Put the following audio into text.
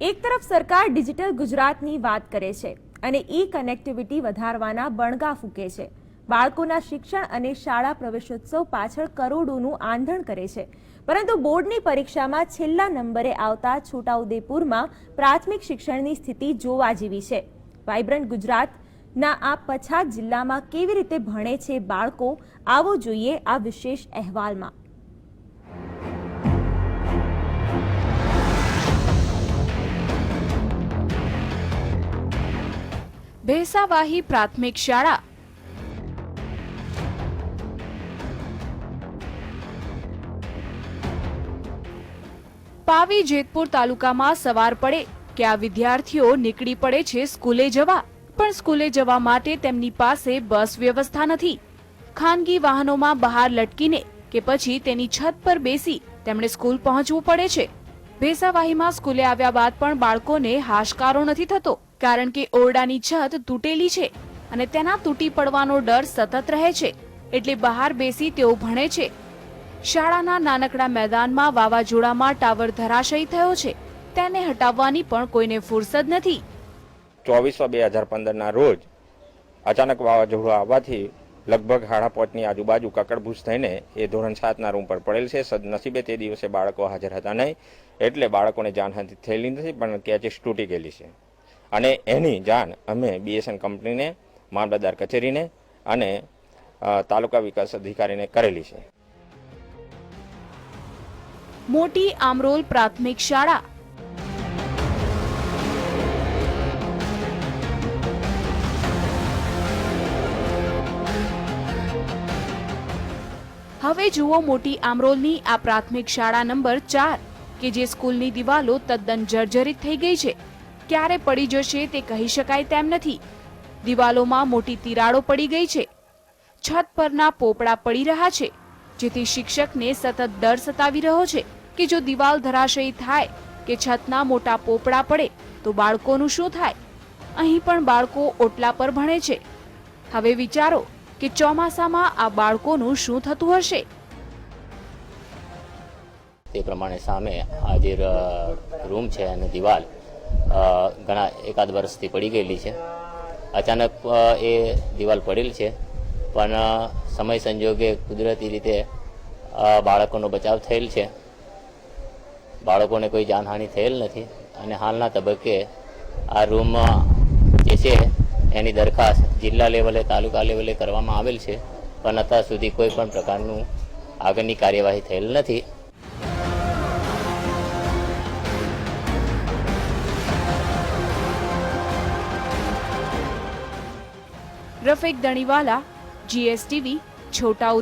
એક તરફ સરકાર ડિજિટલ ગુજરાતની વાત કરે છે અને ઈ કનેક્ટિવિટી વધારવાના બણગા ફૂકે છે. બાળકોના શિક્ષણ અને શાળા પ્રવેશોત્સવ પાછળ કરોડોનું આંધણ કરે છે. પરંતુ બોર્ડની પરીક્ષામાં છેલ્લા નંબરે આવતા છોટાઉદેપુરમાં પ્રાથમિક શિક્ષણની સ્થિતિ જોવા જેવી છે. વાઇબ્રન્ટ ગુજરાતના આ પછાત જિલ્લામાં કેવી રીતે ભણે છે બાળકો, આવો જોઈએ આ વિશેષ અહેવાલમાં. ભેસાવાહી પ્રાથમિક શાળા. પાવી જેતપુર તાલુકામાં સવાર પડે કે આ વિદ્યાર્થીઓ નીકળી પડે છે સ્કૂલે જવા, પણ સ્કૂલે જવા માટે તેમની પાસે બસ વ્યવસ્થા નથી. ખાનગી વાહનોમાં બહાર લટકીને કે પછી તેની છત પર બેસી તેમણે સ્કૂલ પહોંચવું પડે છે. ભેસાવાહીમાં સ્કૂલે આવ્યા બાદ પણ બાળકોને હાશકારો નથી થતો. કારણ કે ઓરડાની છત તૂટેલી છે અને તેના તૂટી પડવાનો ડર સતત રહે છે. એટલે બહાર બેસી તેઓ ભણે છે. શાળાના નાનકડા મેદાનમાં વાવાઝોડામાં ટાવર ધરાશયી થયો છે. તેને હટાવવાની પણ કોઈને ફુરસદ નથી. ચોવીસો બે હજાર પંદરના રોજ અચાનક વાવાઝોડું આવવાથી લગભગ પાંચની આજુબાજુ કકડભૂસ થઈને એ ધોરણ સાતના રૂમ પર પડેલ છે. સદનસીબે તે દિવસે બાળકો હાજર હતા નહીં. એટલે બાળકોને જાનહાનિ થયેલી નથી, પણ કેચિસ તૂટી ગયેલી છે. અને એની જાણ અમે બીએસએન કંપનીને, મામલતદાર કચેરીને અને તાલુકા વિકાસ અધિકારીને કરેલી છે. મોટી આમરોલ પ્રાથમિક શાળા. હવે જુઓ મોટી આમરોલની આ પ્રાથમિક શાળા નંબર ચાર, કે જે સ્કૂલની દિવાલો તદ્દન જર્જરિત થઈ ગઈ છે. ક્યારે પડી જશે તે કહી શકાય તેમ નથી. દિવાલોમાં મોટી તિરાડો પડી ગઈ છે. છત પરના પોપડા પડી રહ્યા છે. જેથી શિક્ષકને સતત ડર સતાવી રહ્યો છે કે જો દિવાલ ધરાશયી થાય કે છતના મોટા પોપડા પડે, તો બાળકોનું શું થાય? અહીં પણ બાળકો ઓટલા પર ભણે છે. હવે વિચારો કે ચોમાસામાં આ બાળકોનું શું થતું હશે? તે પ્રમાણે સામે આ જે રૂમ છે અને દિવાલ. ઘણા એકાદ વર્ષથી પડી ગયેલી છે. અચાનક એ દિવાલ પડેલ છે. પણ સમય સંજોગે કુદરતી રીતે બાળકોનો બચાવ થયેલ છે. બાળકોને કોઈ જાનહાનિ થયેલ નથી. અને હાલના તબક્કે, આ રૂમ જે છે, એની દરખાસ્ત જિલ્લા લેવલે, તાલુકા લેવલે કરવામાં આવેલ છે. પણ અત્યાર સુધી કોઈ પણ પ્રકારનું આગળની કાર્યવાહી થયેલ નથી. રફીક દણીવાલા જીએસટીવી છોટા